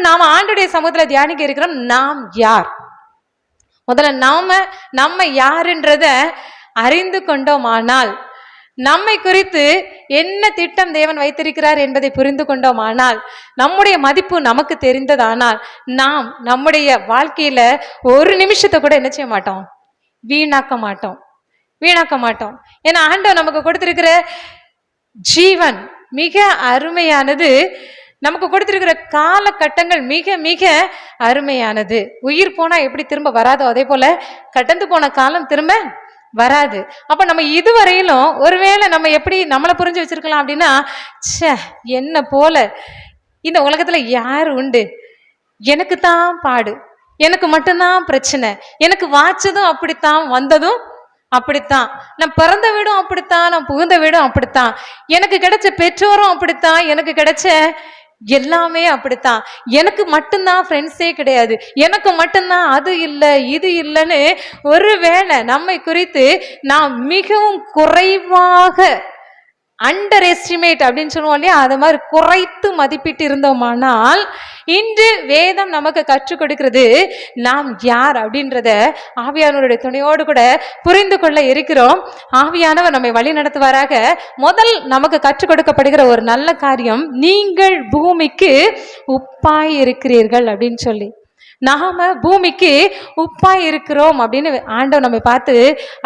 நாம ஆண்டுடைய சமூகத்துல தியானிக்க இருக்கிறோம் நாம் யார்? முதல்ல நாம நம்ம யாருன்றத அறிந்து கொண்டோமானால் நம்மை குறித்து என்ன திட்டம் தேவன் வைத்திருக்கிறார் என்பதை புரிந்து கொண்டோமானால் நம்முடைய மதிப்பு நமக்கு தெரிந்ததானால் நாம் நம்முடைய வாழ்க்கையில ஒரு நிமிஷத்தை கூட என்ன செய்ய மாட்டோம்? வீணாக்க மாட்டோம். வீணாக்க மாட்டோம். ஏன்னா ஆண்டவன் நமக்கு கொடுத்திருக்கிற ஜீவன் மிக அருமையானது. நமக்கு கொடுத்துருக்கிற காலகட்டங்கள் மிக மிக அருமையானது. உயிர் போனா எப்படி திரும்ப வராதோ அதே போல கடந்து போன காலம் திரும்ப வராது. அப்ப நம்ம இதுவரையிலும் ஒருவேளை நம்ம எப்படி நம்மளை புரிஞ்சு வச்சிருக்கலாம் அப்படின்னா ச்சே என்ன போல. இந்த உலகத்துல யார் உண்டு? எனக்கு தான் பாடு. எனக்கு மட்டும்தான் பிரச்சனை. எனக்கு வாச்சதும் அப்படித்தான் வந்ததும் அப்படித்தான். நான் பிறந்த வீடும் அப்படித்தான் நான் புகுந்த வீடும் அப்படித்தான். எனக்கு கிடைச்ச பெற்றோரும் அப்படித்தான். எனக்கு கிடைச்ச எல்லாமே அப்படித்தான். எனக்கு மட்டும்தான் ஃப்ரெண்ட்ஸே கிடையாது. எனக்கு மட்டும்தான் அது இல்லை இது இல்லைன்னு ஒருவேளை நம்மை குறித்து நாம் மிகவும் குறைவாக அண்டர் எஸ்டிமேட் அப்படின்னு சொல்லுவோம் இல்லையா? அது மாதிரி குறைத்து மதிப்பிட்டு இருந்தோமானால் இன்று வேதம் நமக்கு கற்றுக் கொடுக்கிறது நாம் யார் அப்படின்றத ஆவியானவருடைய துணையோடு கூட புரிந்து கொள்ள இருக்கிறோம். ஆவியானவர் நம்மை வழி நடத்துவாராக. முதல் நமக்கு கற்றுக் கொடுக்கப்படுகிற ஒரு நல்ல காரியம் நீங்கள் பூமிக்கு உப்பாய் இருக்கிறீர்கள் அப்படின்னு சொல்லி. நாம பூமிக்கு உப்பா இருக்கிறோம் அப்படின்னு ஆண்டவர் நம்மை பார்த்து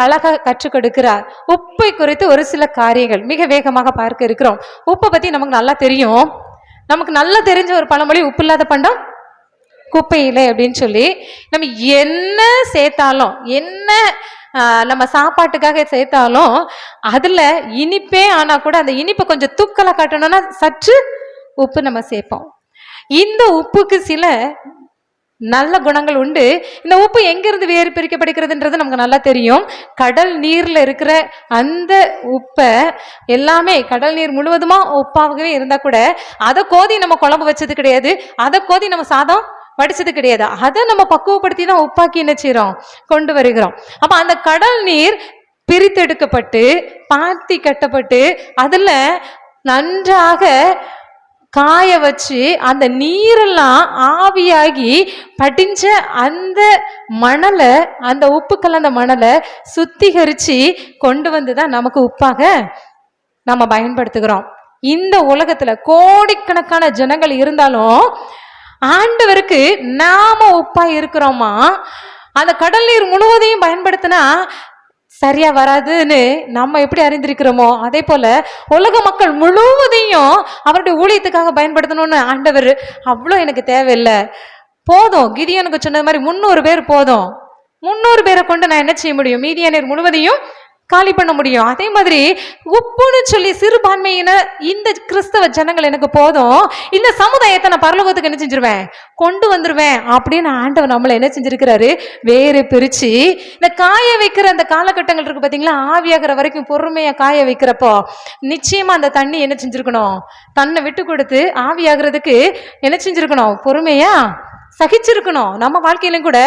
அழகாக கற்றுக் கொடுக்கிறார். உப்பை குறித்து ஒரு சில காரியங்கள் மிக வேகமாக பார்க்க இருக்கிறோம். உப்பை பத்தி நமக்கு நல்லா தெரியும். நமக்கு நல்லா தெரிஞ்ச ஒரு பழமொழி உப்பு இல்லாத பண்டம்? குப்பையிலே அப்படின்னு சொல்லி நம்ம என்ன சேர்த்தாலும் என்ன நம்ம சாப்பாட்டுக்காக சேர்த்தாலும் அதுல இனிப்பே ஆனா கூட அந்த இனிப்பை கொஞ்சம் தூக்கலை காட்டணும்னா சற்று உப்பு நம்ம சேர்ப்போம். இந்த உப்புக்கு சில நல்ல குணங்கள் உண்டு. இந்த உப்பு எங்கிருந்து வேறு பிரிக்கப்படுகிறதுன்றது நமக்கு நல்லா தெரியும். கடல் நீர்ல இருக்கிற அந்த உப்பை எல்லாமே கடல் நீர் முழுவதுமா உப்பாகவே இருந்தா கூட அதை கோதி நம்ம குழம்பு வச்சது கிடையாது. அதை கோதி நம்ம சாதம் வடிச்சது கிடையாது. அதை நம்ம பக்குவப்படுத்தி தான் உப்பாக்கி என்ன செய்றோம்? கொண்டு வருகிறோம். அப்ப அந்த கடல் நீர் பிரித்தெடுக்கப்பட்டு பாத்தி கட்டப்பட்டு அதுல நன்றாக காய வச்சு அந்த நீரெல்லாம் ஆவியாகி படிஞ்ச அந்த மணலை அந்த உப்பு கலந்த மணலை சுத்திகரித்து கொண்டு வந்து தான் நமக்கு உப்பாக நம்ம பயன்படுத்துகிறோம். இந்த உலகத்தில் கோடிக்கணக்கான ஜனங்கள் இருந்தாலும் ஆண்டவருக்கு நாம உப்பாக இருக்கிறோமா? அந்த கடல் நீர் முழுவதையும் பயன்படுத்தினா சரியா வராதுன்னு நம்ம எப்படி அறிந்திருக்கிறோமோ அதே போல உலக மக்கள் முழுவதையும் அவருடைய ஊழியத்துக்காக பயன்படுத்தணும்னு ஆண்டவர் அவ்வளோ எனக்கு தேவையில்லை. போதும். கிதியனுக்கு சொன்னது மாதிரி முந்நூறு பேர் போதும். முந்நூறு பேரை கொண்டு நான் என்ன செய்ய முடியும்? மீதியானர் முழுவதையும் காலி பண்ண முடியும். அதே மாதிரி உப்புன்னு சொல்லி சிறுபான்மையின இந்த கிறிஸ்தவ ஜனங்கள் எனக்கு போதும். இந்த சமுதாயத்தை நான் பரலோகத்துக்கு என்ன செஞ்சிருவேன்? கொண்டு வந்துருவேன். அப்படின்னு ஆண்டவர் நம்மளை என்ன செஞ்சிருக்கிறாரு? வேறு பிரிச்சு. இந்த காய வைக்கிற அந்த காலகட்டங்கள் இருக்கு பாத்தீங்களா? ஆவியாகிற வரைக்கும் பொறுமையா காய வைக்கிறப்போ நிச்சயமா அந்த தண்ணி என்ன செஞ்சிருக்கணும்? தன்னை விட்டு கொடுத்து ஆவியாகிறதுக்கு என்ன செஞ்சிருக்கணும்? பொறுமையா சகிச்சிருக்கணும். நம்ம வாழ்க்கையிலும் கூட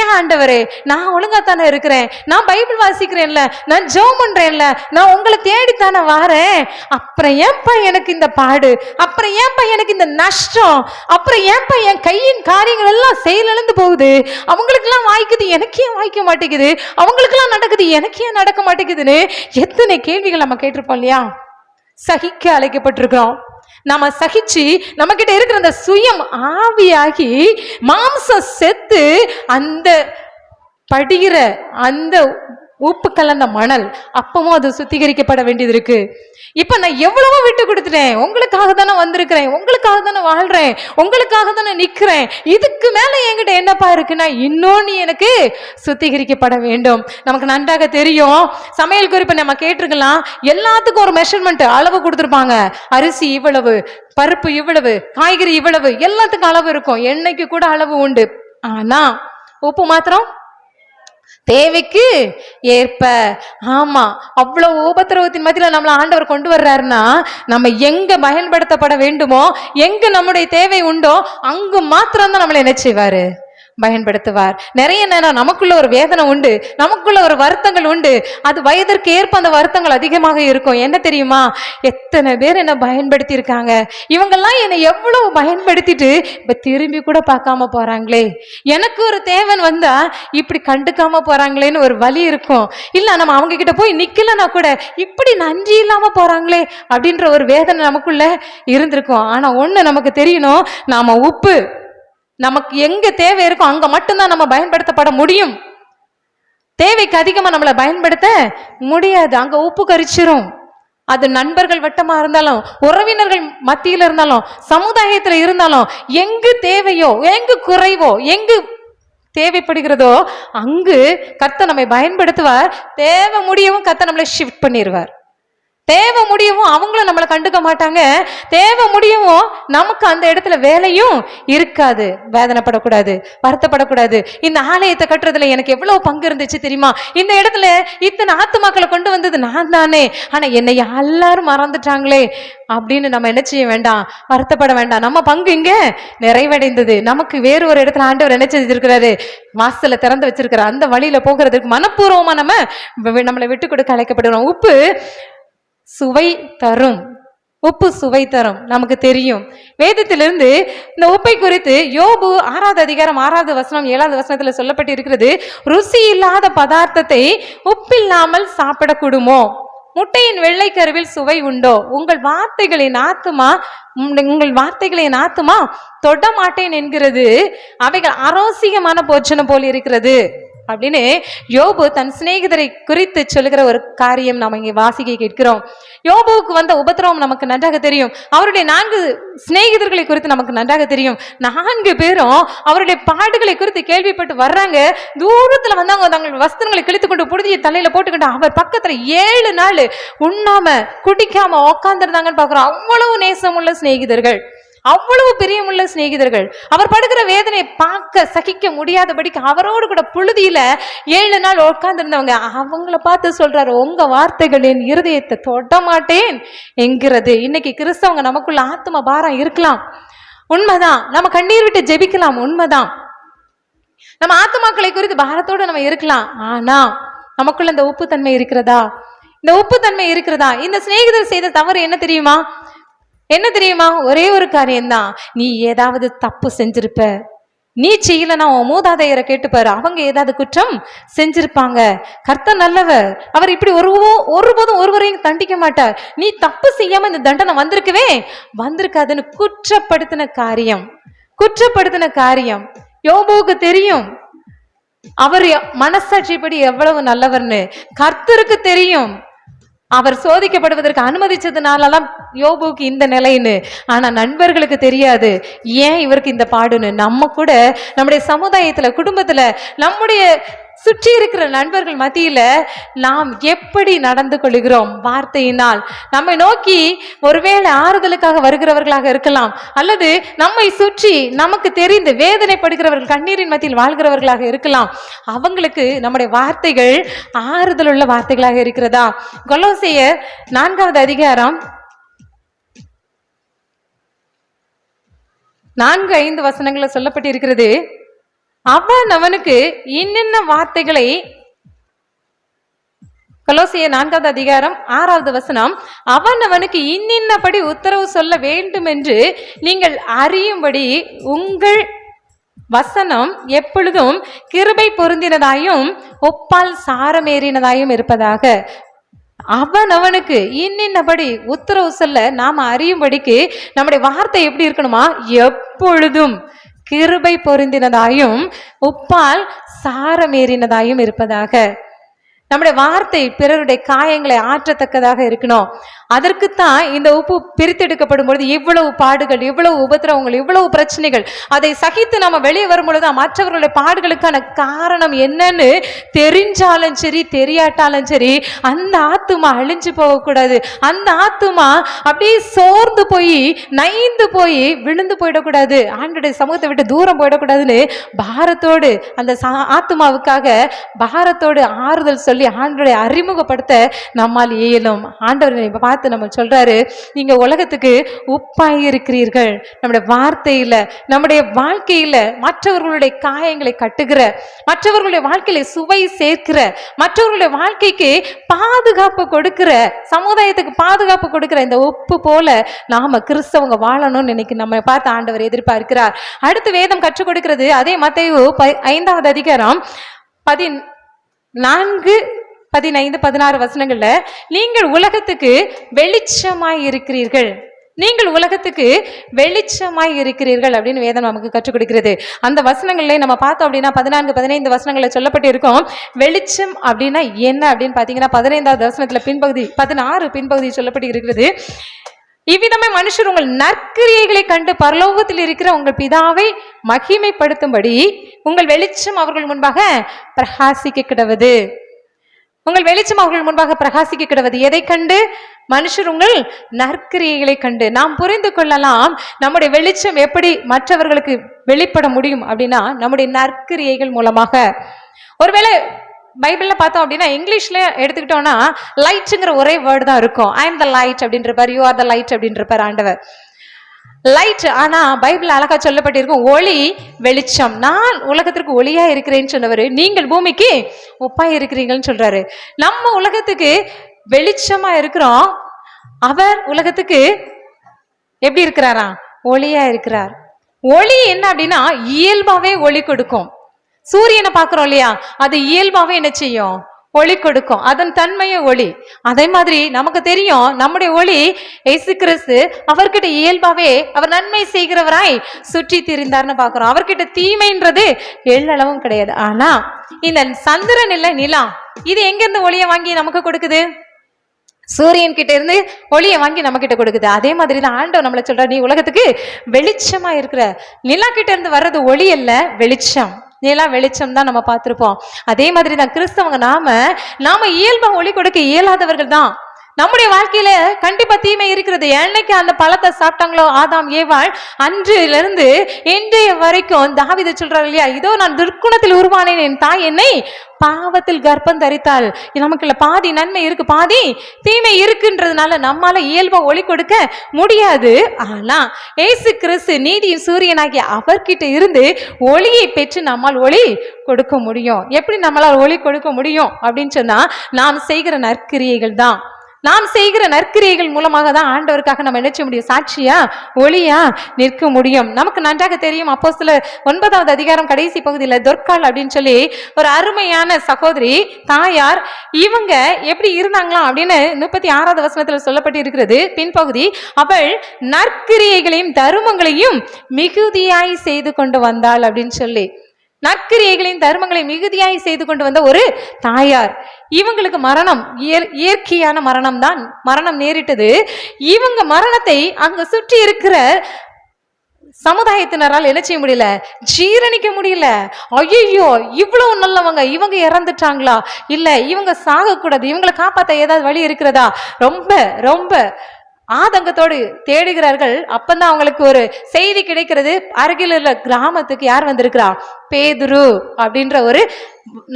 ஏன் ஆண்டவரே நான் ஒழுங்கா தானே இருக்கிறேன்? நான் பைபிள் வாசிக்கிறேன்ல நான் ஜோம் பண்றேன்ல நான் உங்களை தேடித்தானே வாரேன்? அப்புறம் ஏன்பா எனக்கு இந்த பாடு. அப்புறம் ஏன்பா எனக்கு இந்த நஷ்டம். அப்புறம் ஏன்பா என் கையின் காரியங்கள் எல்லாம் செயலிழந்து போகுது. அவங்களுக்கெல்லாம் வாய்க்குது எனக்கே வாய்க்க மாட்டேங்குது? அவங்களுக்கெல்லாம் நடக்குது எனக்கு ஏன் நடக்க மாட்டேங்குதுன்னு எத்தனை கேள்விகள் நம்ம கேட்டிருப்போம் இல்லையா? சகிக்க அழைக்கப்பட்டிருக்கிறோம். நாம சகிச்சு நம்ம கிட்ட இருக்கிற அந்த சுயம் ஆவியாகி மாம்சம் செத்து அந்த படிகிற அந்த உப்பு கலந்த மணல் அப்பவும் அது சுத்திகரிக்கப்பட வேண்டியது இருக்கு. இப்ப நான் எவ்வளவோ விட்டு கொடுத்துட்டேன். உங்களுக்காக தானே வந்திருக்கிறேன். உங்களுக்காக தானே வாழ்றேன். உங்களுக்காக தானே நிக்கிறேன். இதுக்கு மேல என்கிட்ட என்னப்பா இருக்குன்னா இன்னொன்னு எனக்கு சுத்திகரிக்கப்பட வேண்டும். நமக்கு நன்றாக தெரியும். சமையல் குறிப்பை நம்ம கேட்டிருக்கலாம். எல்லாத்துக்கும் ஒரு மெஷர்மெண்ட் அளவு கொடுத்துருப்பாங்க. அரிசி இவ்வளவு பருப்பு இவ்வளவு காய்கறி இவ்வளவு எல்லாத்துக்கும் அளவு இருக்கும். எண்ணெய்க்கு கூட அளவு உண்டு. ஆனா உப்பு மாத்திரம் தேவைக்கு ஏற்ப. ஆமா அவ்வளவு உபத்திரவத்தின் மத்தியில நம்மளை ஆண்டவர் கொண்டு வர்றாருன்னா நம்ம எங்க பயன்படுத்தப்பட வேண்டுமோ எங்க நம்முடைய தேவை உண்டோ அங்கு மாத்திரம்தான் நம்மளை என்ன செய்வாரு? பயன்படுத்துவார். நிறைய நேரம் நமக்குள்ள ஒரு வேதனை உண்டு நமக்குள்ள ஒரு வருத்தங்கள் உண்டு. அது வயதிற்கு ஏற்ப அந்த வருத்தங்கள் அதிகமாக இருக்கும். என்ன தெரியுமா? எத்தனை பேர் என்னை பயன்படுத்தி இருக்காங்க இவங்கெல்லாம் என்னை எவ்வளவு பயன்படுத்திட்டு இப்ப திரும்பி கூட பார்க்காம போறாங்களே. எனக்கு ஒரு தேவன் வந்தா இப்படி கண்டுக்காம போறாங்களேன்னு ஒரு வழி இருக்கும். இல்ல நம்ம அவங்க கிட்ட போய் நிக்கலன்னா கூட இப்படி நன்றி இல்லாம போறாங்களே அப்படின்ற ஒரு வேதனை நமக்குள்ள இருந்திருக்கும். ஆனா ஒண்ணு நமக்கு தெரியணும் நாம உப்பு. நமக்கு எங்க தேவை இருக்கோ அங்க மட்டும்தான் நம்ம பயன்படுத்தப்பட முடியும். தேவைக்கு அதிகமா நம்மளை பயன்படுத்த முடியாது. அங்க உப்பு கரிச்சிரும். அது நண்பர்கள் வட்டமா இருந்தாலும் உறவினர்கள் மத்தியில இருந்தாலும் சமுதாயத்துல இருந்தாலும் எங்கு தேவையோ எங்கு குறைவோ எங்கு தேவைப்படுகிறதோ அங்கு கத்த நம்மை பயன்படுத்துவார். தேவை முடியவும் கத்த நம்மளை ஷிஃப்ட் பண்ணிடுவார் தேவை முடியவும் அவங்களும் நம்மளை கண்டுக்க மாட்டாங்க. தேவை முடியவும் நமக்கு அந்த இடத்துல வேலையும் இருக்காது. வேதனைப்படக்கூடாது வருத்தப்படக்கூடாது. இந்த ஆலயத்தை கட்டுறதுல எனக்கு எவ்வளவு பங்கு இருந்துச்சு தெரியுமா? இந்த இடத்துல இத்தனை ஆத்துமாக்களை கொண்டு வந்தது நான் தானே. ஆனா என்னை எல்லாரும் மறந்துட்டாங்களே அப்படின்னு நம்ம என்ன செய்ய வேண்டாம்? வருத்தப்பட வேண்டாம். நம்ம பங்கு இங்க நிறைவடைந்தது. நமக்கு வேறு ஒரு இடத்துல ஆண்டவர் என்ன செஞ்சிருக்கிறாரு வாசல திறந்து வச்சிருக்கிறார் அந்த வழியில போகிறதுக்கு மனப்பூர்வமா நம்ம நம்மளை விட்டு கொடுக்க அழைக்கப்படுகிறோம். உப்பு சுவை தரும். உப்பு சுவை தரும். நமக்கு தெரியும். வேதத்திலிருந்து இந்த உப்பை குறித்து யோபு ஆறாவது அதிகாரம் ஆறாவது வசனம் ஏழாவது வசனத்துல சொல்லப்பட்டு இருக்கிறது ருசி இல்லாத பதார்த்தத்தை உப்பில்லாமல் சாப்பிடக்கூடுமோ? முட்டையின் வெள்ளை கருவில் சுவை உண்டோ? உங்கள் வார்த்தைகளின் ஆத்துமா உங்கள் வார்த்தைகளின் ஆத்துமா தொட மாட்டேன் என்கிறது. அவைகள் அரோசியமான போச்சனை போல் இருக்கிறது. அப்படின்னு யோபு தன் சிநேகிதரை குறித்து சொல்லுகிற ஒரு காரியம் நாம் இங்கே வாசிக்க கேட்கிறோம். யோபுவுக்கு வந்த உபத்திரவம் நமக்கு நன்றாக தெரியும். அவருடைய நான்கு சிநேகிதர்களை குறித்து நமக்கு நன்றாக தெரியும். நான்கு பேரும் அவருடைய பாடுகளை குறித்து கேள்விப்பட்டு வர்றாங்க. தூரத்தில் வந்து அவங்க தங்கள் வஸ்திரங்களை கிழித்து கொண்டு புடிஞ்சி தலையில போட்டுக்கிட்டு அவர் பக்கத்துல ஏழு நாள் உண்ணாம குடிக்காம உக்காந்துருந்தாங்கன்னு பாக்குறோம் அவ்வளவு நேசமுள்ள சிநேகிதர்கள். அவ்வளவு பிரியமுள்ள சிநேகிதர்கள். அவர் படுகிற வேதனையை பார்க்க சகிக்க முடியாதபடிக்கு அவரோடு கூட புழுதியில ஏழு நாள் உட்கார்ந்துருந்தவங்க அவங்கள பார்த்து சொல்றாரு உங்க என் இருதயத்தை தொடமாட்டேன் என்கிறது. இன்னைக்கு கிறிஸ்தவங்க நமக்குள்ள ஆத்ம பாரம் இருக்கலாம். உண்மைதான். நம்ம கண்ணீர் விட்டு ஜெபிக்கலாம். உண்மைதான். நம்ம ஆத்துமாக்களை குறித்து பாரத்தோடு நம்ம இருக்கலாம். ஆனா நமக்குள்ள இந்த உப்பு தன்மை இருக்கிறதா? இந்த உப்பு தன்மை இருக்கிறதா? இந்த சிநேகிதர் செய்த தவறு என்ன தெரியுமா? என்ன தெரியுமா? ஒரே ஒரு காரியம்தான். நீ ஏதாவது தப்பு செஞ்சிருப்ப. நீ செய்யலனா உன் மூதாதையரை கேட்டுப்பாரு அவங்க ஏதாவது குற்றம் செஞ்சிருப்பாங்க. கர்த்தர் நல்லவர். அவர் இப்படி ஒரு ஒருபோதும் ஒருவரையும் தண்டிக்க மாட்டார். நீ தப்பு செய்யாம இந்த தண்டனை வந்திருக்கவே வந்திருக்காதுன்னு குற்றப்படுத்தின காரியம். குற்றப்படுத்தின காரியம். யோபுவுக்கு தெரியும். அவர் மனசாட்சிப்படி எவ்வளவு நல்லவர்னு. கர்த்தருக்கு தெரியும். அவர் சோதிக்கப்படுவதற்கு அனுமதிச்சதுனாலலாம் யோபுக்கு இந்த நிலைன்னு. ஆனா நண்பர்களுக்கு தெரியாது. ஏன் இவருக்கு இந்த பாடுன்னு? நம்ம கூட நம்முடைய சமுதாயத்துல குடும்பத்துல நம்முடைய சுற்றி இருக்கிற நண்பர்கள் மத்தியில நாம் எப்படி நடந்து கொள்கிறோம் வார்த்தையினால்? நம்மை நோக்கி ஒருவேளை ஆறுதலுக்காக வருகிறவர்களாக இருக்கலாம். அல்லது நம்மை சுற்றி நமக்கு தெரிந்து வேதனைப்படுகிறவர்கள் கண்ணீரின் மத்தியில் வாழ்கிறவர்களாக இருக்கலாம். அவங்களுக்கு நம்முடைய வார்த்தைகள் ஆறுதல் உள்ள வார்த்தைகளாக இருக்கிறதா? கொலோசையர் நான்காவது அதிகாரம் நான்கு ஐந்து வசனங்களில் சொல்லப்பட்டு இருக்கிறது அவன் அவனுக்கு இன்னென்ன வார்த்தைகளை கொலோசிய நான்காவது அதிகாரம் ஆறாவது வசனம் அவன் அவனுக்கு இன்னின்னபடி உத்தரவு சொல்ல வேண்டும் என்று நீங்கள் அறியும்படி உங்கள் வசனம் எப்பொழுதும் கிருபை பொருந்தினதாயும் ஒப்பால் சாரமேறினதாயும் இருப்பதாக. அவன் அவனுக்கு இன்னின்னபடி உத்தரவு சொல்ல நாம அறியும்படிக்கு நம்முடைய வார்த்தை எப்படி இருக்கணுமா? எப்பொழுதும். கிருபை பொருந்தினதாயும் உப்பால் சாரமேறினதாயும் இருப்பதாக. நம்முடைய வார்த்தை பிறருடைய காயங்களை ஆற்றத்தக்கதாக இருக்கணும். அதற்குத்தான் இந்த உப்பு பிரித்தெடுக்கப்படும் பொழுது இவ்வளவு பாடுகள் இவ்வளவு உபத்திரவங்கள் இவ்வளவு பிரச்சனைகள் அதை சகித்து நம்ம வெளியே வரும்பொழுது மற்றவர்களுடைய பாடுகளுக்கான காரணம் என்னன்னு தெரிஞ்சாலும் சரி தெரியாட்டாலும் சரி அந்த ஆத்துமா அழிஞ்சு போகக்கூடாது. அந்த ஆத்துமா அப்படியே சோர்ந்து போய் நைந்து போய் விழுந்து போயிடக்கூடாது. ஆண்டுடைய சமூகத்தை விட்டு தூரம் போயிடக்கூடாதுன்னு பாரத்தோடு அந்த சா- ஆத்துமாவுக்காக பாரத்தோடு ஆறுதல் சொல்லி சொல்லி ஆண்டவரை அறிமுகப்படுத்த நம்மால் இயலும். ஆண்டவர் பார்த்து நம்ம சொல்றாரு நீங்க உலகத்துக்கு உப்பாய் இருக்கிறீர்கள் நம்முடைய வார்த்தையில நம்முடைய வாழ்க்கையில மற்றவர்களுடைய காயங்களை கட்டுகிற மற்றவர்களுடைய வாழ்க்கையில சுவை சேர்க்கிற மற்றவர்களுடைய வாழ்க்கைக்கு பாதுகாப்பு கொடுக்கிற சமுதாயத்துக்கு பாதுகாப்பு கொடுக்கிற இந்த உப்பு போல நாம கிறிஸ்தவங்க வாழணும்னு இன்னைக்கு நம்ம பார்த்து ஆண்டவர் எதிர்பார்க்கிறார். அடுத்து வேதம் கற்றுக் கொடுக்கிறது அதே மத்தையோ ப- ஐந்தாவது அதிகாரம் பதின் நான்கு பதினைந்து பதினாறு வசனங்கள்ல நீங்கள் உலகத்துக்கு வெளிச்சமாய் இருக்கிறீர்கள். நீங்கள் உலகத்துக்கு வெளிச்சமாய் இருக்கிறீர்கள் அப்படின்னு வேதம் நமக்கு கற்றுக் கொடுக்கிறது. அந்த வசனங்களே நம்ம பார்த்தோம் அப்படின்னா பதினான்கு பதினைந்து வசனங்களை சொல்லப்பட்டு இருக்கும் வெளிச்சம் அப்படின்னா என்ன? அப்படின்னு பார்த்தீங்கன்னா பதினைந்தாவது வசனத்துல பின்பகுதி பதினாறு பின்பகுதி சொல்லப்பட்டு இருக்கிறது இவ்விதமே மனுஷர் உங்கள் நற்கிரியைகளை கண்டு பரலோகத்தில் இருக்கிற உங்கள் பிதாவை மகிமைப்படுத்தும்படி உங்கள் வெளிச்சம் அவர்கள் முன்பாக பிரகாசிக்க கிடவது. உங்கள் வெளிச்சம் அவர்கள் முன்பாக பிரகாசிக்க கிடவது. எதை கண்டு? மனுஷர் உங்கள் நற்கிரியைகளை கண்டு. நாம் புரிந்து கொள்ளலாம் நம்முடைய வெளிச்சம் எப்படி மற்றவர்களுக்கு வெளிப்பட முடியும் அப்படின்னா நம்முடைய நற்கிரியைகள் மூலமாக. ஒருவேளை பைபிளில் பார்த்தோம் அப்படின்னா இங்கிலீஷ்ல எடுத்துக்கிட்டோம்னா லைட்ஸுங்கிற ஒரே வேர்டு தான் இருக்கும். ஐ எம் த லைட் அப்படின்றப்பார் யூ ஆர் த லைட் அப்படின்றப்பார் ஆண்டவர். லைட் ஆனா பைபிள் அழகா சொல்லப்பட்டிருக்கும். ஒளி வெளிச்சம். நான் உலகத்திற்கு ஒளியா இருக்கிறேன்னு சொன்னவர். நீங்கள் பூமிக்கு ஒப்பா இருக்கிறீங்கன்னு சொல்றாரு. நம்ம உலகத்துக்கு வெளிச்சமா இருக்கிறோம். அவர் உலகத்துக்கு எப்படி இருக்கிறாரா? ஒளியா இருக்கிறார். ஒளி என்ன அப்படின்னா இயல்பாவே ஒளி கொடுக்கும். சூரியனை பார்க்குறோம் இல்லையா? அது இயல்பாகவே என்ன செய்யும்? ஒளி கொடுக்கும். அதன் தன்மையே ஒளி. அதே மாதிரி நமக்கு தெரியும் நம்முடைய ஒளி இயேசு கிறிஸ்து அவர்கிட்ட இயல்பாவே அவர் நன்மை செய்கிறவராய் சுற்றி திரிந்தார்னு பார்க்குறோம். அவர்கிட்ட தீமைன்றது எள்ளளவும் கிடையாது. ஆனா இந்த சந்திரன் இல்லை நிலா இது எங்கேருந்து ஒளியை வாங்கி நமக்கு கொடுக்குது? சூரியன் கிட்ட இருந்து ஒளியை வாங்கி நம்ம கிட்ட கொடுக்குது. அதே மாதிரி தான் ஆண்டோ நம்மளை சொல்ற நீ உலகத்துக்கு வெளிச்சமா இருக்கிற நிலா கிட்ட இருந்து வர்றது ஒளி அல்ல வெளிச்சம். நிலா வெளிச்சம் தான் நம்ம பார்த்துருப்போம். அதே மாதிரி தான் கிறிஸ்தவங்க நாம நாம இயல்பாக ஒளி கொடுக்க இயலாதவர்கள் தான். நம்முடைய வாழ்க்கையில கண்டிப்பா தீமை இருக்கிறது. என்னைக்கு அந்த பழத்தை சாப்பிட்டாங்களோ ஆதாம் ஏவாள் அன்றிலிருந்து இன்றைய வரைக்கும் தாவித சொல்றாரு இல்லையா இதோ நான் துர்க்குணத்தில் உருவானேன் என் தாய் என்னை பாவத்தில் கர்ப்பம் தரித்தாள். நமக்குள்ள பாதி நன்மை இருக்கு பாதி தீமை இருக்குன்றதுனால நம்மால இயல்பா ஒளி கொடுக்க முடியாது. ஆனா ஏசு கிறிஸ்து நீதியும் சூரியனாகிய அவர்கிட்ட இருந்து ஒளியை பெற்று நம்மால் ஒளி கொடுக்க முடியும். எப்படி நம்மளால் ஒளி கொடுக்க முடியும் அப்படின்னு சொன்னா நாம் செய்கிற நற்கிரியைகள் தான் நாம் செய்கிற நற்கிரியைகள் மூலமாக தான் ஆண்டவருக்காக நம்ம நினைச்ச முடியும். சாட்சியா ஒளியா நிற்க முடியும். நமக்கு நன்றாக தெரியும். அப்போ சில ஒன்பதாவது அதிகாரம் கடைசி பகுதியில் தொற்கால் அப்படின்னு சொல்லி ஒரு அருமையான சகோதரி தாயார் இவங்க எப்படி இருந்தாங்களாம் அப்படின்னு முப்பத்தி ஆறாவது வசனத்தில் சொல்லப்பட்டு இருக்கிறது பின்பகுதி அவள் நற்கிரியைகளையும் தருமங்களையும் மிகுதியாய் செய்து கொண்டு வந்தாள் அப்படின்னு சொல்லி. நற்கிரியைகளின் தர்மங்களை மிகுதியாய் செய்து கொண்டு வந்த ஒரு தாயார். இவங்களுக்கு மரணம் இயற்கையான மரணம் தான் மரணம் நேரிட்டது. இவங்க மரணத்தை அங்க சுற்றி இருக்கிற சமுதாயத்தினரால் என்ன செய்ய முடியல? ஜீரணிக்க முடியல. ஐயோ இவ்வளவு நல்லவங்க இவங்க இறந்துட்டாங்களா? இல்ல இவங்க சாகக்கூடாது இவங்களை காப்பாத்த ஏதாவது வழி இருக்கிறதா? ரொம்ப ரொம்ப ஆதங்கத்தோடு தேடுகிறார்கள். அப்பந்தான் அவங்களுக்கு ஒரு செய்தி கிடைக்கிறது. அருகில் உள்ள கிராமத்துக்கு யார் வந்திருக்கிறா? பேதுரு அப்படின்ற ஒரு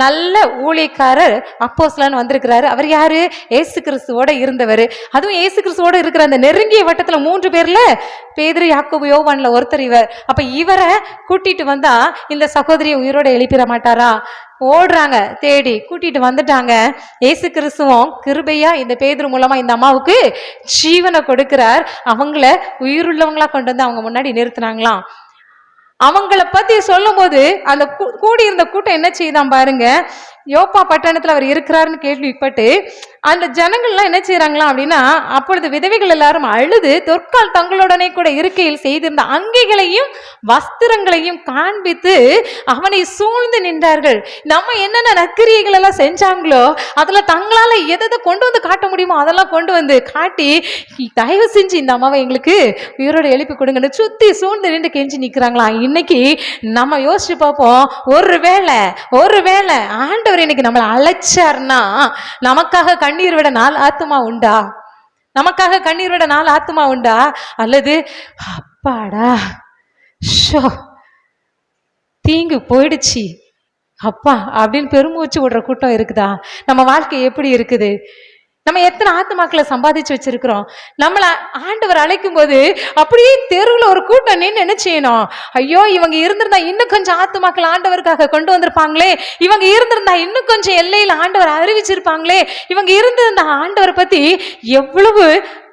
நல்ல ஊழியக்காரர் அப்போஸ்லான்னு வந்திருக்கிறாரு. அவர் யாரு? ஏசு கிறிஸ்துவோட இருந்தவர். அதுவும் ஏசு கிறிஸ்துவோட இருக்கிற அந்த நெருங்கிய வட்டத்தில் மூன்று பேர்ல பேதுரு யாக்கோபு யோவான்ல ஒருத்தர் இவர். அப்ப இவரை கூட்டிட்டு வந்தா இந்த சகோதரியை உயிரோட எழுப்பிட மாட்டாரா? ஓடுறாங்க தேடி கூட்டிட்டு வந்துட்டாங்க. ஏசு கிறிஸ்துவும் கிருபையா இந்த பேதுரு மூலமா இந்த அம்மாவுக்கு ஜீவனை கொடுக்கிறார். அவங்கள உயிருள்ளவங்களா கொண்டு வந்து அவங்க முன்னாடி நிறுத்தினாங்களாம். அவங்கள பத்தி சொல்லும்போது அந்த கூ- கூடியிருந்த கூட்டம் என்ன செய்தான் பாருங்க. யோப்பா பட்டணத்துல அவர் இருக்கிறாருன்னு கேள்விப்பட்டு அந்த ஜனங்கள்லாம் என்ன செய்யறாங்களாம் அப்படின்னா அப்பொழுது விதவைகள் எல்லாரும் அழுது தொற்கால் தங்களுடனே கூட இருக்கையில் செய்திருந்த அங்கிகளையும் வஸ்திரங்களையும் காண்பித்து அவனை சூழ்ந்து நின்றார்கள். நம்ம என்னென்ன நற்கிரியைகள் எல்லாம் செஞ்சாங்களோ அதுல தங்களால எதை எதை கொண்டு வந்து காட்ட முடியுமோ அதெல்லாம் கொண்டு வந்து காட்டி தயவு செஞ்சு இந்த அம்மாவை எங்களுக்கு உயிரோட எழுப்பி கொடுங்கன்னு சுத்தி சூழ்ந்து நின்று கெஞ்சி நிக்கிறாங்களாம் இன்னைக்கு நம்ம யோசிச்சு பார்ப்போம். ஒருவேளை ஒருவேளை ஆண்டவர் இன்னைக்கு நம்மளை அழைச்சார்னா நமக்காக கண்ணீர் விட நாள் ஆத்துமா உண்டா? நமக்காக கண்ணீர் விட நாள் ஆத்துமா உண்டா? அல்லது அப்பாடா ஷோ தீங்கு போயிடுச்சு. அப்பா அப்படின்னு பெருமூச்சு விடுற கூட்டம் இருக்குதா? நம்ம வாழ்க்கை எப்படி இருக்குது? நம்ம எத்தனை ஆத்துமாக்களை சம்பாதிச்சு வச்சிருக்கிறோம்? நம்மளை ஆண்டவர் அழைக்கும் போது அப்படியே தெருவில் ஒரு கூட்டம் நின்று என்ன செய்யணும்? ஐயோ இவங்க இருந்திருந்தா இன்னும் கொஞ்சம் ஆத்மாக்கள் ஆண்டவருக்காக கொண்டு வந்திருப்பாங்களே. இவங்க இருந்திருந்தா இன்னும் கொஞ்சம் எல்லையில் ஆண்டவர் அறிவிச்சிருப்பாங்களே. இவங்க இருந்திருந்தா ஆண்டவரை பத்தி எவ்வளவு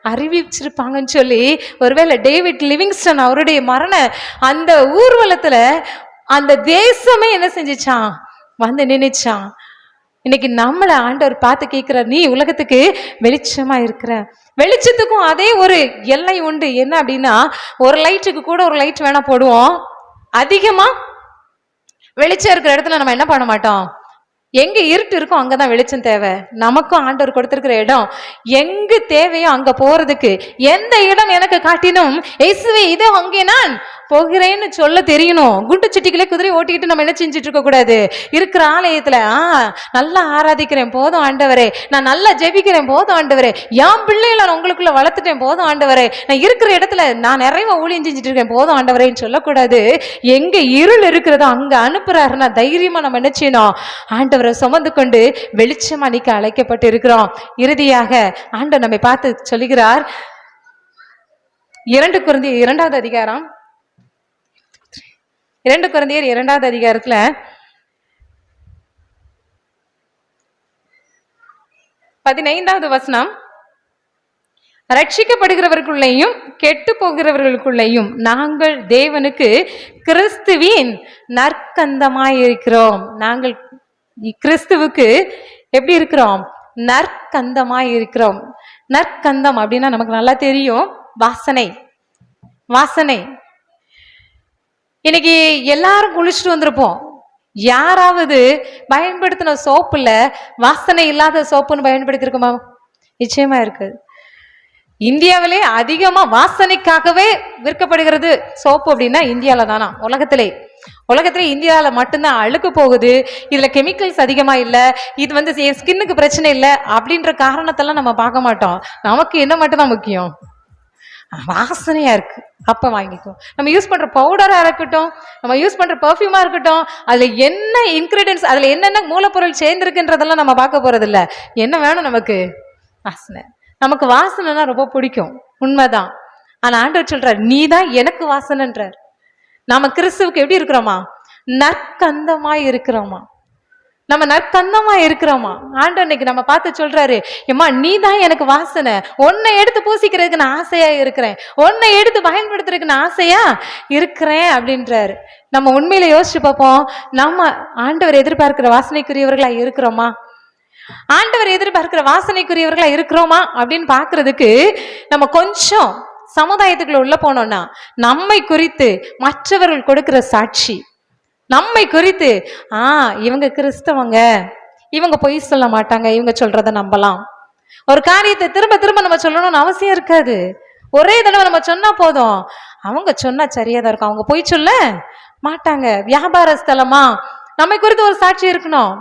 அறிவிச்சிருப்பாங்கன்னு சொல்லி ஒருவேளை டேவிட் லிவிங்ஸ்டன் அவருடைய மரண அந்த ஊர்வலத்துல அந்த தேசமே என்ன செஞ்சிச்சான் வந்து நினைச்சான் இன்னைக்கு நம்மளை ஆண்டவர் பார்த்து கேட்கிறார் நீ உலகத்துக்கு வெளிச்சமா இருக்கிற. வெளிச்சத்துக்கும் அதே ஒரு எல்லை உண்டு. என்ன அப்படின்னா ஒரு லைட்டுக்கு கூட ஒரு லைட் வேணா போடுவோம். அதிகமா வெளிச்சம் இருக்கிற இடத்துல நம்ம என்ன பண்ண மாட்டோம்? எங்க இருட்டு இருக்கோ அங்கதான் வெளிச்சம் தேவை. நமக்கும் ஆண்டவர் கொடுத்திருக்கிற இடம். எங்கு தேவையோ அங்க போறதுக்கு எந்த இடம் எனக்கு காட்டினும் இயேசுவே இதோ அங்கே நான் போகிறேன்னு சொல்ல தெரியணும். குண்டு சட்டிகளே குதிரை ஓட்டிக்கிட்டு நம்ம என்ன செஞ்சுட்டு இருக்க கூடாது? இருக்கிற ஆலயத்துல ஆ நல்லா ஆராதிக்கிறேன் போதும் ஆண்டவரே. நான் நல்லா ஜெபிக்கிறேன் போதும் ஆண்டவரே. என் பிள்ளைகளை நான் உங்களுக்குள்ள வளர்த்துட்டேன் போதும் ஆண்டவரே. நான் இருக்கிற இடத்துல நான் நிறைய ஊழியம் செஞ்சுட்டு இருக்கேன் போதும் ஆண்டவரேன்னு சொல்லக்கூடாது. எங்க இருள் இருக்கிறதோ அங்க அனுப்புறாருன்னா தைரியமா நம்ம என்ன செய்யணும்? ஆண்டவரை சுமந்து கொண்டு வெளிச்சமா நிக்க அழைக்கப்பட்டு இருக்கிறோம். இறுதியாக ஆண்டவர் நம்மை பார்த்து சொல்லுகிறார். இரண்டு குருந்தி இரண்டாவது அதிகாரம் இரண்டு குழந்தையர் இரண்டாவது அதிகாரத்துல பதினைந்தாவது வசனம் ரட்சிக்கப்படுகிறவர்களுக்குள்ளேயும் கெட்டு போகிறவர்களுக்குள்ளேயும் நாங்கள் தேவனுக்கு கிறிஸ்துவின் நற்கந்தமாய் இருக்கிறோம் நாங்கள் கிறிஸ்துவுக்கு எப்படி இருக்கிறோம்? நற்கந்தமாய் இருக்கிறோம் நற்கந்தம் அப்படின்னா நமக்கு நல்லா தெரியும். வாசனை. வாசனை. இன்னைக்கு எல்லாரும் குளிச்சுட்டு வந்திருப்போம். யாராவது பயன்படுத்தின சோப்புல வாசனை இல்லாத சோப்புன்னு பயன்படுத்தியிருக்குமா? நிச்சயமா இருக்கு. இந்தியாவிலே அதிகமா வாசனைக்காகவே விற்கப்படுகிறது சோப்பு அப்படின்னா இந்தியால தானா? உலகத்திலே. உலகத்திலே இந்தியாவில மட்டும்தான் அழுக்கு போகுது. இதுல கெமிக்கல்ஸ் அதிகமா இல்லை. இது வந்து என் ஸ்கின்னுக்கு பிரச்சனை இல்லை அப்படின்ற காரணத்தெல்லாம் நம்ம பார்க்க மாட்டோம். நமக்கு என்ன மட்டும்தான் முக்கியம்? வாசனையாக இருக்குது அப்போ வாங்கிக்கோ. நம்ம யூஸ் பண்ணுற பவுடராக இருக்கட்டும் நம்ம யூஸ் பண்ணுற பர்ஃப்யூமாக இருக்கட்டும் அதில் என்ன இன்க்ரீடியன்ஸ் அதில் என்னென்ன மூலப்பொருள் சேர்ந்துருக்குன்றதெல்லாம் நம்ம பார்க்க போகிறதில்ல என்ன வேணும் நமக்கு? வாசனை. நமக்கு வாசனைனா ரொம்ப பிடிக்கும். உண்மைதான். ஆனால் ஆண்டவர் சொல்கிறார் நீ தான் எனக்கு வாசனைன்றார். நாம கிறிஸ்துவுக்கு எப்படி இருக்கிறோமா? நற்கந்தமாய் இருக்கிறோமா? நம்ம நற்கந்தமா இருக்கிறோமா? ஆண்டவர் நம்ம பார்த்து சொல்றாரு ஏம்மா நீ தான் எனக்கு வாசனை. உன்னை எடுத்து பூசிக்கிறதுக்கு நான் ஆசையா இருக்கிறேன். உன்னை எடுத்து பயன்படுத்துறதுக்கு நான் ஆசையா இருக்கிறேன் அப்படின்றாரு. நம்ம உண்மையில யோசிச்சு பார்ப்போம் நம்ம ஆண்டவர் எதிர்பார்க்கிற வாசனைக்குரியவர்களா இருக்கிறோமா? ஆண்டவர் எதிர்பார்க்கிற வாசனைக்குரியவர்களா இருக்கிறோமா? அப்படின்னு பாக்குறதுக்கு நம்ம கொஞ்சம் சமுதாயத்துக்குள்ள உள்ள போனோம்னா நம்மை குறித்து மற்றவர்கள் கொடுக்கிற சாட்சி நம்மை குறித்து ஆ இவங்க கிறிஸ்தவங்க. இவங்க பொய் சொல்ல மாட்டாங்க. இவங்க சொல்றத நம்பலாம். ஒரு காரியத்தை திரும்ப திரும்ப நம்ம சொல்லணும்னு அவசியம் இருக்காது. ஒரே தடவை நம்ம சொன்னா போதும். அவங்க சொன்னா சரியா தான் இருக்கும். அவங்க பொய் சொல்ல மாட்டாங்க. வியாபார ஸ்தலமா? நம்மை குறித்து ஒரு சாட்சி இருக்கணும்.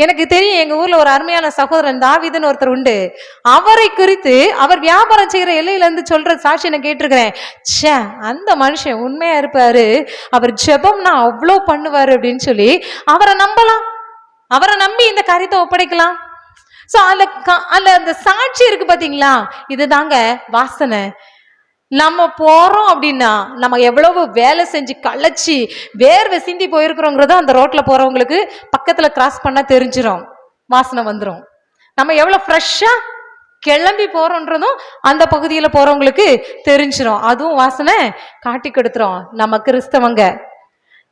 எனக்கு தெரியும் எங்க ஊர்ல ஒரு அருமையான சகோதரன் தாவிதன் ஒருத்தர் உண்டு. அவரை குறித்து அவர் வியாபாரம் செய்யற எல்லையில இருந்து சொல்ற சாட்சி நான் கேட்டிருக்கிறேன். ச்சே அந்த மனுஷன் உண்மையா இருப்பாரு? அவர் ஜெபம்னா அவ்வளோ பண்ணுவாரு அப்படின்னு சொல்லி அவரை நம்பலாம். அவரை நம்பி இந்த காரியத்தை ஒப்படைக்கலாம். ஸோ அதுல க- அந்த சாட்சி இருக்கு பாத்தீங்களா? இதுதாங்க வாசனை. நம்ம போகிறோம் அப்படின்னா நம்ம எவ்வளவு வேலை செஞ்சு களைச்சி வேர்வை சிந்தி போயிருக்கிறோங்கிறத அந்த ரோட்டில் போகிறவங்களுக்கு பக்கத்தில் கிராஸ் பண்ணால் தெரிஞ்சிடும் வாசனை வந்துடும் நம்ம எவ்வளோ ஃப்ரெஷ்ஷாக கிளம்பி போகிறோன்றதும் அந்த பகுதியில் போகிறவங்களுக்கு தெரிஞ்சிடும் அதுவும் வாசனை காட்டி கொடுத்துரும். நம்ம கிறிஸ்தவங்க.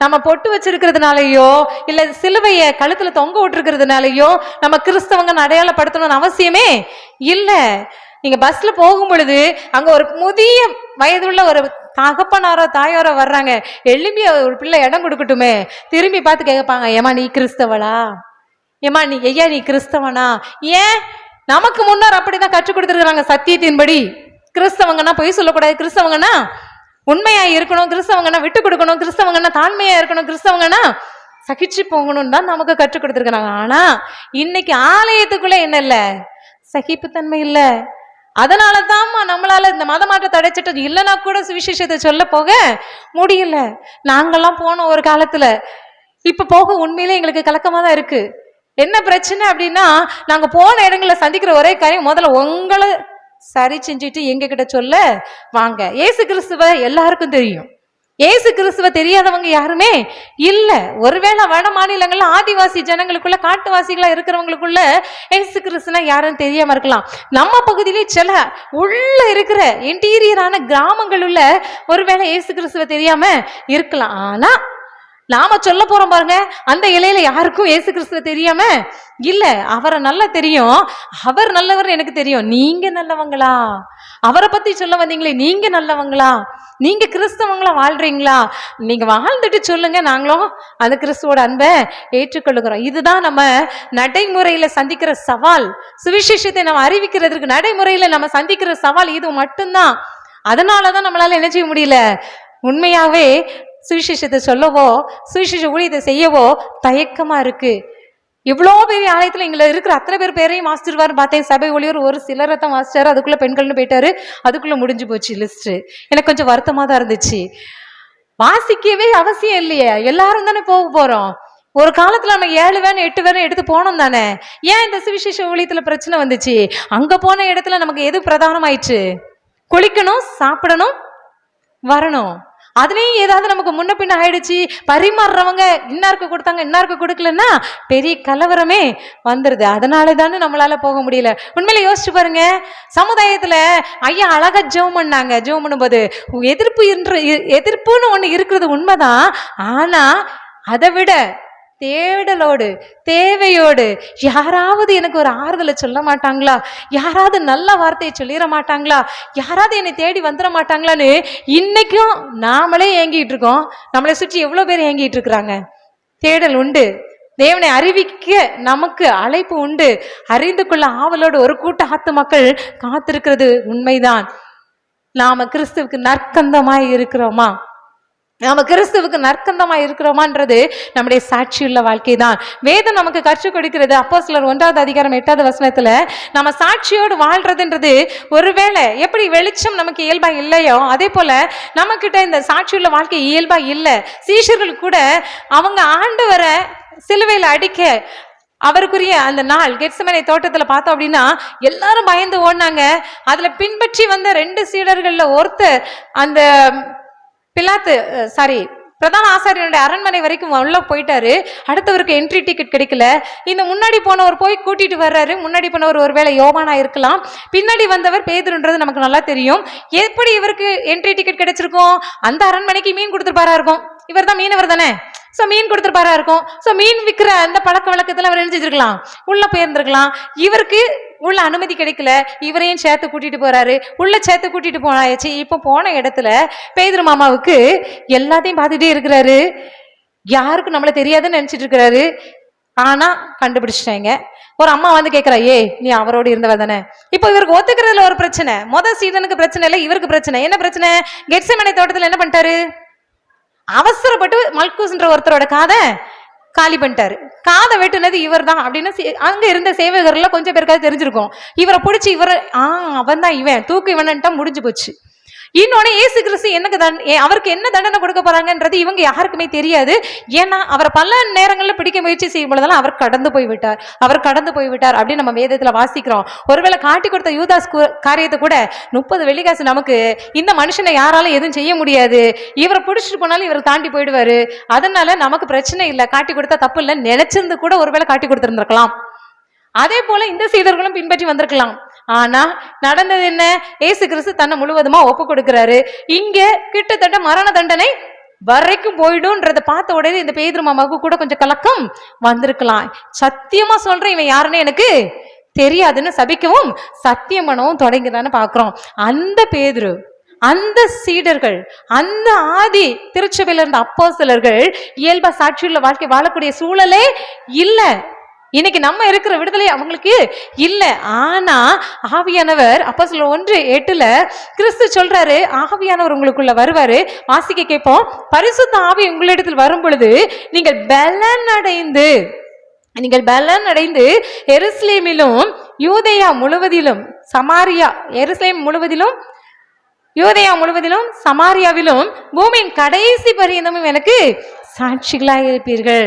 நம்ம பொட்டு வச்சிருக்கிறதுனாலயோ இல்லை சிலுவையை கழுத்தில் தொங்க விட்டுருக்கிறதுனாலயோ நம்ம கிறிஸ்தவங்க அடையாளப்படுத்தணும்னு அவசியமே இல்லை. நீங்க பஸ்ல போகும் பொழுது அங்க ஒரு முதிய வயதுள்ள ஒரு தகப்பனாரோ தாயாரோ வர்றாங்க. எளிமையா ஒரு பிள்ளை இடம் கொடுக்கட்டுமே. திரும்பி பார்த்து கேட்பாங்க ஏமா நீ கிறிஸ்தவளா? ஏமா நீ ஐயா நீ கிறிஸ்தவனா? ஏன்? நமக்கு முன்னர் அப்படிதான் கற்றுக் கொடுத்துருக்காங்க சத்தியத்தின்படி. கிறிஸ்தவங்கன்னா பொய் சொல்லக்கூடாது. கிறிஸ்தவங்கன்னா உண்மையா இருக்கணும். கிறிஸ்தவங்கன்னா விட்டு கொடுக்கணும். கிறிஸ்தவங்கன்னா தாழ்மையா இருக்கணும். கிறிஸ்தவங்கன்னா சகிச்சு போகணும் தான் நமக்கு கற்றுக் கொடுத்துருக்காங்க ஆனா இன்னைக்கு ஆலயத்துக்குள்ள என்ன இல்ல? சகிப்புத்தன்மை இல்லை. அதனால தான்மா நம்மளால இந்த மதமாற்ற தடைச்சிட்டு இல்லைன்னா கூட சுவிசேஷத்தை சொல்ல போக முடியல. நாங்கள்லாம் போனோம் ஒரு காலத்துல இப்ப போக உண்மையிலே எங்களுக்கு கலக்கமா தான் இருக்கு. என்ன பிரச்சனை அப்படின்னா நாங்க போன இடங்களில் சந்திக்கிற ஒரே காரியம் முதல்ல உங்களை சரி செஞ்சுட்டு எங்ககிட்ட சொல்ல வாங்க. ஏசு கிறிஸ்துவ எல்லாருக்கும் தெரியும். ஏசு கிறிஸ்துவ தெரியாதவங்க யாருமே இல்ல. ஒருவேளை வட மாநிலங்கள்ல ஆதிவாசி ஜனங்களுக்குள்ள காட்டுவாசிகளா இருக்கிறவங்களுக்குள்ள ஏசு கிறிஸ்துனா யாரும் தெரியாம இருக்கலாம். நம்ம பகுதியிலே சில உள்ள இருக்கிற இன்டீரியரான கிராமங்கள் உள்ள ஒருவேளை ஏசு கிறிஸ்துவ தெரியாம இருக்கலாம். ஆனா நாம சொல்ல போறோம் பாருங்க அந்த இலையில யாருக்கும் ஏசு கிறிஸ்துவ தெரியாம? இல்ல அவரை நல்லா தெரியும். அவர் நல்லவர் எனக்கு தெரியும். நீங்க நல்லவங்களா? அவரை பத்தி சொல்ல வந்தீங்களே நீங்க நல்லவங்களா? நீங்க கிறிஸ்தவங்களா வாழ்றீங்களா? நீங்க வாழ்ந்துட்டு சொல்லுங்க நாங்களும் அந்த கிறிஸ்துவோட அன்பை ஏற்றுக்கொள்ளுகிறோம். இதுதான் நம்ம நடைமுறையில சந்திக்கிற சவால். சுவிசேஷத்தை நம்ம அறிவிக்கிறதுக்கு நடைமுறையில நம்ம சந்திக்கிற சவால் இது மட்டும்தான். அதனாலதான் நம்மளால என்ன செய்ய முடியல? உண்மையாவே சுவிசேஷத்தை சொல்லவோ சுவிசேஷ ஊழியத்தை செய்யவோ தயக்கமாக இருக்குது இவ்வளோ பெரிய ஆலயத்தில் எங்களை இருக்கிற அத்தனை பேர் பேரையும் வாசிச்சிருவாரு பார்த்தேன். சபை ஒளியர் ஒரு சிலரை தான் மாஸ்டர் அதுக்குள்ளே பெண்கள்னு போயிட்டாரு. அதுக்குள்ளே முடிஞ்சு போச்சு லிஸ்ட்டு எனக்கு கொஞ்சம் வருத்தமாக தான் இருந்துச்சு. வாசிக்கவே அவசியம் இல்லையே. எல்லாரும் தானே போக போகிறோம் ஒரு காலத்தில் நம்ம ஏழு வேன் எட்டு வேணும் எடுத்து போனோம் தானே. ஏன் இந்த சுவிசேஷ ஊழியத்தில் பிரச்சனை வந்துச்சு? அங்கே போன இடத்துல நமக்கு எது பிரதானமாயிடுச்சு குளிக்கணும் சாப்பிடணும் வரணும். அதுலயும் ஏதாவது நமக்கு முன்ன பின்ன ஆயிடுச்சு. பரிமாறுறவங்க இன்னாருக்கு கொடுத்தாங்க இன்னாருக்கு கொடுக்கலன்னா பெரிய கலவரமே வந்துருது. அதனால தானே நம்மளால போக முடியல. உண்மையில யோசிச்சு பாருங்க. சமுதாயத்துல ஐயா அழகா ஜெபம் பண்ணாங்க. ஜெபம் பண்ணும்போது எதிர்ப்பு இன்று எதிர்ப்புன்னு ஒண்ணு இருக்கிறது உண்மைதான். ஆனா அதை விட தேடலோடு தேவையோடு யாராவது எனக்கு ஒரு ஆறுதலை சொல்ல மாட்டாங்களா? யாராவது நல்ல வார்த்தையை சொல்லிட மாட்டாங்களா? யாராவது என்னை தேடி வந்துட மாட்டாங்களான்னு இன்னைக்கும் நாமளே ஏங்கிட்டு இருக்கோம். நம்மளை சுற்றி எவ்வளோ பேர் ஏங்கிட்டு இருக்கிறாங்க? தேடல் உண்டு. தேவனை அறிவிக்க நமக்கு அழைப்பு உண்டு. அறிந்து கொள்ள ஆவலோடு ஒரு கூட்ட ஆத்து மக்கள் காத்திருக்கிறது உண்மைதான். நாம கிறிஸ்துவுக்கு நற்கந்தமாய் இருக்கிறோமா? நாம கிறிஸ்துவுக்கு நற்கந்தமா இருக்கிறோமான்றது நம்முடைய சாட்சியுள்ள வாழ்க்கை தான் வேதம் நமக்கு கற்றுக் கொடுக்கிறது. அப்போ சிலர் ஒன்றாவது அதிகாரம் எட்டாவது வசனத்துல நம்ம சாட்சியோடு வாழ்றதுன்றது ஒருவேளை எப்படி வெளிச்சம் நமக்கு இயல்பா இல்லையோ அதே போல நம்ம இந்த சாட்சியுள்ள வாழ்க்கை இயல்பா இல்லை. சீஷர்கள் கூட அவங்க ஆண்டவரை சிலுவையில் அடிக்க அவருக்குரிய அந்த நாள் கெட்சமனை தோட்டத்துல பார்த்தோம் அப்படின்னா எல்லாரும் பயந்து ஓடினாங்க. அதுல பின்பற்றி வந்த ரெண்டு சீடர்கள்ல ஒருத்தர் அந்த பிலாத்து சாரி பிரதான ஆசாரியனுடைய அரண்மனை வரைக்கும் உள்ள போயிட்டாரு. அடுத்தவருக்கு என்ட்ரி டிக்கெட் கிடைக்கல. இந்த முன்னாடி போனவர் போய் கூட்டிட்டு வர்றாரு. முன்னாடி போனவர் ஒருவேளை யோவானா இருக்கலாம். பின்னாடி வந்தவர் பேதுருன்றது நமக்கு நல்லா தெரியும். எப்படி இவருக்கு என்ட்ரி டிக்கெட் கிடைச்சிருக்கும்? அந்த அரண்மனைக்கு மீன் கொடுத்துருப்பாரா இருக்கும்? இவர் தான் மீனவர் தானே? ஸோ மீன் கொடுத்துருப்பாரா இருக்கும்? ஸோ மீன் விற்கிற அந்த பழக்க வழக்கத்தில் அவர் நினைச்சிருக்கலாம் உள்ள போயிருந்திருக்கலாம். இவருக்கு உள்ள அனுமதி கிடைக்கல. இவரையும் சேர்த்து கூட்டிட்டு போறாரு. உள்ள சேர்த்து கூட்டிட்டு போனாச்சு இப்போ போன இடத்துல பேதர் மாமாவுக்கு எல்லாத்தையும் பார்த்துட்டே இருக்கிறாரு. யாருக்கும் நம்மள தெரியாதுன்னு நினைச்சிட்டு இருக்கிறாரு. ஆனா கண்டுபிடிச்சிட்டாங்க. ஒரு அம்மா வந்து கேட்கறா ஏ நீ அவரோடு இருந்தவ தானே? இப்போ இவருக்கு ஒத்துக்கிறதுல ஒரு பிரச்சனை. மொதல் சீசனுக்கு பிரச்சனை இல்லை இவருக்கு பிரச்சனை. என்ன பிரச்சனை? கெட்சமனை தோட்டத்தில் என்ன பண்ணிட்டாரு? அவசரப்பட்டு மல்கூஸ்ன்ற ஒருத்தரோட காதை காலி பண்ணிட்டாரு. காதை வெட்டுனது இவர் தான் அப்படின்னு அங்க இருந்த சேவகர்ல கொஞ்சம் பேருக்காவது தெரிஞ்சிருக்கும். இவரை பிடிச்சி இவர் ஆ அவன் தான் இவன். தூக்கு இவன்ட்டா முடிஞ்சு போச்சு. இன்னொன்னு ஏசு கிறிஸ்து எனக்கு தண் அவருக்கு என்ன தண்டனை கொடுக்க போறாங்கன்றது இவங்க யாருக்குமே தெரியாது. ஏன்னா அவர் பல நேரங்களில் பிடிக்க முயற்சி செய்யும் பொழுதெல்லாம் அவர் கடந்து போய் விட்டார். அவர் கடந்து போய் விட்டார் அப்படின்னு நம்ம வேதத்தில் வாசிக்கிறோம். ஒருவேளை காட்டி கொடுத்த யூதாஸ் கு- காரியத்தை கூட முப்பது வெள்ளிக்காசு நமக்கு இந்த மனுஷனை யாராலும் எதுவும் செய்ய முடியாது. இவரை பிடிச்சிட்டு போனாலும் இவர் தாண்டி போயிடுவாரு. அதனால நமக்கு பிரச்சனை இல்லை. காட்டி கொடுத்தா தப்பு இல்லை நினைச்சிருந்து கூட ஒருவேளை காட்டி கொடுத்துருந்துருக்கலாம். அதே போல இந்த சீடர்களும் பின்பற்றி வந்திருக்கலாம். ஆனா நடந்தது என்ன? ஏசு கிறிஸ்து தன்னை முழுவதுமா ஒப்பு கொடுக்கிறாரு. இங்க கிட்டத்தட்ட மரண தண்டனை வரைக்கும் போயிடும்ன்றத பார்த்த உடனே இந்த பேதுரு மாமாவுக்கு கூட கொஞ்சம் கலக்கம் வந்திருக்கலாம். சத்தியமா சொல்றேன் இவன் யாருன்னு எனக்கு தெரியாதுன்னு சபிக்கவும் சத்தியம் பண்ணவும் தொடங்கிறான்னு அந்த பேதுரு அந்த சீடர்கள் அந்த ஆதி திருச்சபையில இருந்த அப்போ சிலர்கள் இயல்பா சாட்சியுள்ள வாழ்க்கை வாழக்கூடிய சூழலே இல்லை. இன்னைக்கு நம்ம இருக்கிற விடுதலை அவங்களுக்கு இல்லை. ஆனா ஆவியானவர் அப்போ சொல்ல ஒன்று எட்டுல கிறிஸ்து சொல்றாரு ஆவியானவர் உங்களுக்குள்ள வருவாரு. வாசிக்க கேட்போம். பரிசுத்த ஆவி உங்களிடத்தில் வரும் பொழுது நீங்கள் பலன் அடைந்து நீங்கள் பலன் அடைந்து எருஸ்லேமிலும் யூதேயா முழுவதிலும் சமாரியா எருஸ்லேம் முழுவதிலும் யூதேயா முழுவதிலும் சமாரியாவிலும் பூமியின் கடைசி பரியந்தமும் எனக்கு சாட்சிகளாக இருப்பீர்கள்.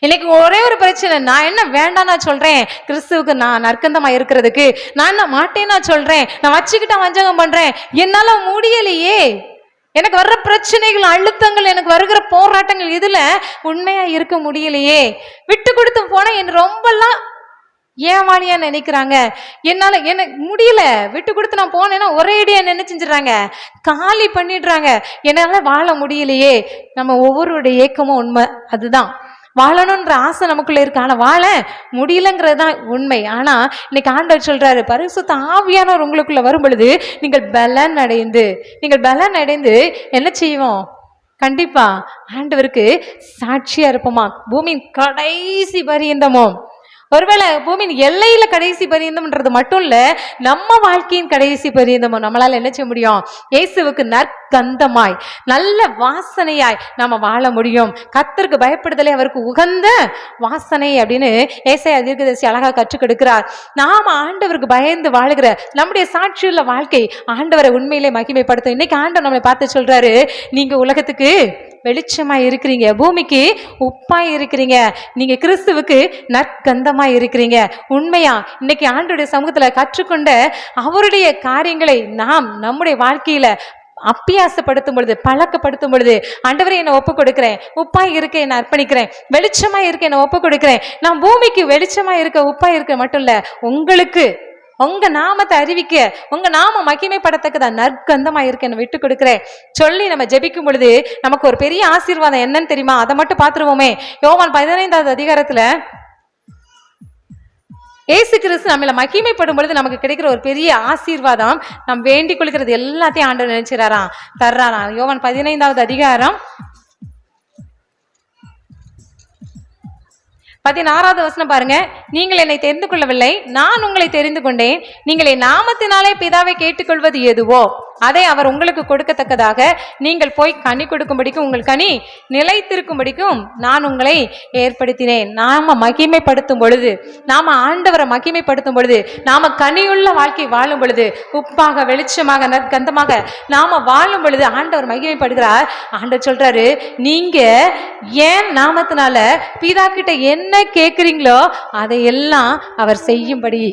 இன்னைக்கு ஒரே ஒரு பிரச்சனை. நான் என்ன வேண்டாம் நான் சொல்றேன்? கிறிஸ்துவுக்கு நான் நற்கந்தமா இருக்கிறதுக்கு நான் என்ன மாட்டேன் நான் சொல்றேன்? நான் வச்சுக்கிட்ட வஞ்சகம் பண்றேன். என்னால முடியலையே. எனக்கு வர்ற பிரச்சனைகள் அழுத்தங்கள் எனக்கு வருகிற போராட்டங்கள் இதுல உண்மையா இருக்க முடியலையே. விட்டு கொடுத்து போனா என்ன ரொம்பலாம் ஏமாளியா நினைக்கிறாங்க. என்னால எனக்கு முடியல. விட்டு கொடுத்து நான் போனேன்னா ஒரே அடியா நினைச்சுறாங்க காலி பண்ணிடுறாங்க. என்னால வாழ முடியலையே. நம்ம ஒவ்வொருடைய ஏக்கமும் உண்மை. அதுதான். வாழணுன்ற ஆசை நமக்குள்ள இருக்கு. ஆனா வாழ முடியலங்கிறது தான் உண்மை. ஆனா இன்னைக்கு ஆண்டவர் சொல்றாரு பரிசுத்த ஆவியானவர் உங்களுக்குள்ள வரும் பொழுது நீங்கள் பலன் அடைந்து நீங்கள் பலன் அடைந்து என்ன செய்வோம்? கண்டிப்பா ஆண்டவருக்கு சாட்சியா இருப்போமா பூமியின் கடைசி பரியந்தமோ ஒருவேளை பூமியின் எல்லையில கடைசி பரியந்தம்ன்றது மட்டும் இல்ல நம்ம வாழ்க்கையின் கடைசி பரியந்தமோ நம்மளால என்ன செய்ய முடியும்? இயேசுவுக்கு கந்தமாய் நல்ல வாசனையாய் நாம வாழ முடியும். கத்தருக்கு பயப்படுதலே அவருக்கு உகந்த வாசனை அப்படின்னு ஏசாயா தீர்க்கதரிசி அழகாக கற்றுக் கொடுக்கிறார். நாம் ஆண்டவருக்கு பயந்து வாழுகிற நம்முடைய சாட்சியுள்ள வாழ்க்கை ஆண்டவரை உண்மையிலே மகிமைப்படுத்தும். இன்னைக்கு ஆண்டவர் நம்மளை பார்த்து சொல்றாரு நீங்க உலகத்துக்கு வெளிச்சமா இருக்கிறீங்க பூமிக்கு உப்பா இருக்கிறீங்க நீங்க கிறிஸ்துவுக்கு நற்கந்தமா இருக்கிறீங்க. உண்மையா? இன்னைக்கு ஆண்டுடைய சமூகத்துல கற்றுக்கொண்ட அவருடைய காரியங்களை நாம் நம்முடைய வாழ்க்கையில அப்பியாசப்படுத்தும் பொழுது பழக்கப்படுத்தும் பொழுது ஆண்டவரை என்னை ஒப்பு கொடுக்கிறேன் உப்பா இருக்க என்னை அர்ப்பணிக்கிறேன். வெளிச்சமா இருக்க என்னை ஒப்பு கொடுக்கிறேன் நான் பூமிக்கு வெளிச்சமா இருக்க உப்பா இருக்க மட்டும் இல்ல உங்களுக்கு உங்க நாமத்தை அறிவிக்க உங்க நாம மகிமைப்படத்தக்கதா நற்கந்தமா இருக்கு என்ன விட்டு கொடுக்குறேன். சொல்லி நம்ம ஜெபிக்கும் பொழுது நமக்கு ஒரு பெரிய ஆசீர்வாதம் என்னன்னு தெரியுமா? அதை மட்டும் பார்த்துருவோமே. யோவான் பதினைந்தாவது அதிகாரத்துல ஏசு கிறிஸ்து நம்மள மகிமைப்படும் பொழுது நமக்கு கிடைக்கிற ஒரு பெரிய ஆசீர்வாதம். நம் வேண்டிக் கொள்கிறது எல்லாத்தையும் ஆண்டவர் நினைச்சுறாராம் தர்றாராம். யோவன் பதினைந்தாவது அதிகாரம். பதினாறாவது வசனம் பாருங்க. நீங்கள் என்னை தெரிந்து கொள்ளவில்லை நான் உங்களை தெரிந்து கொண்டேன். நீங்கள் என் நாமத்தினாலே பிதாவை கேட்டுக்கொள்வது எதுவோ? அதை அவர் உங்களுக்கு கொடுக்கத்தக்கதாக நீங்கள் போய் கனி கொடுக்கும்படிக்கும் உங்கள் கனி நிலைத்திருக்கும்படிக்கும் நான் உங்களை ஏற்படுத்தினேன். நாம மகிமைப்படுத்தும் பொழுது நாம ஆண்டவரை மகிமைப்படுத்தும் பொழுது நாம கனியுள்ள வாழ்க்கை வாழும் பொழுது உப்பாக வெளிச்சமாக நற்கந்தமாக நாம வாழும் பொழுது ஆண்டவர் மகிமைப்படுகிறார். ஆண்டவர் சொல்றாரு நீங்க ஏன் நாமத்தினால பிதா கிட்ட என்ன கேட்குறீங்களோ அதையெல்லாம் அவர் செய்யும்படி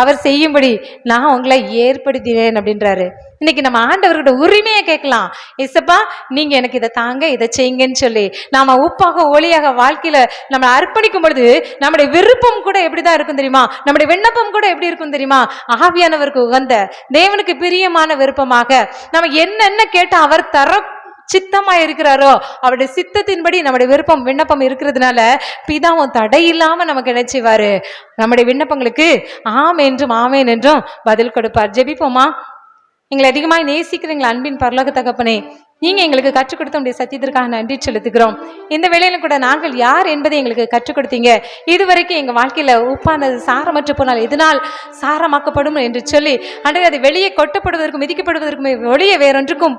அவர் செய்யும்படி நான் உங்களை ஏற்படுத்தினேன் அப்படின்றாரு. இன்னைக்கு நம்ம ஆண்டவர்கிட்ட உரிமையை கேட்கலாம். இசப்பா நீங்க எனக்கு இதை தாங்க இதை செய்யுங்கன்னு சொல்லி. நாம உப்பாக ஒளியாக வாழ்க்கையில நம்ம அர்ப்பணிக்கும் பொழுது நம்முடைய விருப்பம் கூட எப்படிதான் இருக்கும் தெரியுமா? நம்முடைய விண்ணப்பம் கூட எப்படி இருக்கும் தெரியுமா? ஆவியானவருக்கு உகந்த தேவனுக்கு பிரியமான விருப்பமாக நம்ம என்னென்ன கேட்டால் அவர் தர சித்தமா இருக்கிறாரோ? அவருடைய சித்தத்தின்படி நம்முடைய விருப்பம் விண்ணப்பம் இருக்கிறதுனால பிதாவும் தடை இல்லாம நமக்கு என்ன நம்முடைய விண்ணப்பங்களுக்கு ஆம் என்றும் ஆமேன் என்றும் பதில் கொடுப்பார். ஜெபிப்போமா? எங்களை அதிகமாக நேசிக்கிறீங்களா அன்பின் பரலோக தகப்பனே நீங்க எங்களுக்கு கற்றுக் கொடுத்த உடைய சத்தியத்திற்காக நன்றி செலுத்துகிறோம். இந்த வேலையிலும் கூட நாங்கள் யார் என்பதை எங்களுக்கு கற்றுக் கொடுத்தீங்க. இதுவரைக்கும் எங்க வாழ்க்கையில உப்பானது சாரமற்று போனால் எதனால் சாரமாக்கப்படும் என்று சொல்லி அன்று அது வெளியே கொட்டப்படுவதற்கும் மிதிக்கப்படுவதற்கும் வெளியே வேறொன்றுக்கும்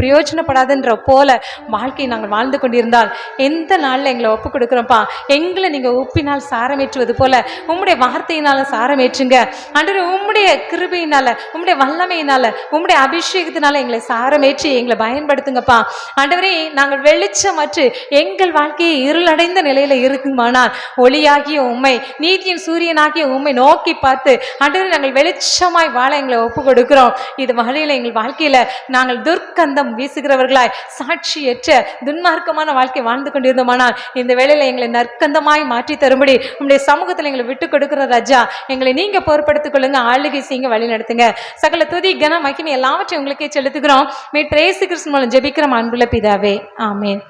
பிரயோஜனப்படாதுன்ற போல வாழ்க்கையை நாங்கள் வாழ்ந்து கொண்டிருந்தால் எந்த நாளில் எங்களை ஒப்பு கொடுக்குறோம்ப்பா? எங்களை நீங்கள் உப்பினால் சாரமேற்றுவது போல உம்முடைய வார்த்தையினால் சாரமேற்றுங்க. அன்று உம்முடைய கிருபையினால உம்முடைய வல்லமையினால உம்முடைய அபிஷேகத்தினால எங்களை சாரமேற்றி எங்களை பயன்படுத்துங்கப்பா. ஆண்டவரே நாங்கள் வெளிச்சமற்று எங்கள் வாழ்க்கையை இருளடைந்த நிலையில் இருக்குமானால் ஒளியாகிய உண்மை நீதியின் சூரியனாகிய உண்மை நோக்கி பார்த்து ஆண்டவரே நாங்கள் வெளிச்சமாய் வாழ எங்களை ஒப்பு கொடுக்கிறோம். இது வகையில் எங்கள் வாழ்க்கையில் நாங்கள் துர்க்கந்தம் வீசுகிறவர்களாய் சாட்சியற்ற துன்மார்க்கமான வாழ்க்கை வாழ்ந்து கொண்டிருந்தோமானால் இந்த வேலையில எங்களை நற்கந்தமாய் மாற்றி தரும்படி உங்களுடைய சமூகத்தில் எங்களை விட்டு கொடுக்கிற ராஜா எங்களை நீங்க பொறுப்படுத்திக் கொள்ளுங்க ஆளுகை செய்யுங்க வழி நடத்துங்க. சகல துதி கன மகிமை எல்லாவற்றையும் உங்களுக்கே செலுத்துகிறோம். மீ பிரேசு கிருஷ்ணன் மூலம் ஜெபிக்கிறோம் அன்புள்ள பிதாவே. ஆமேன்.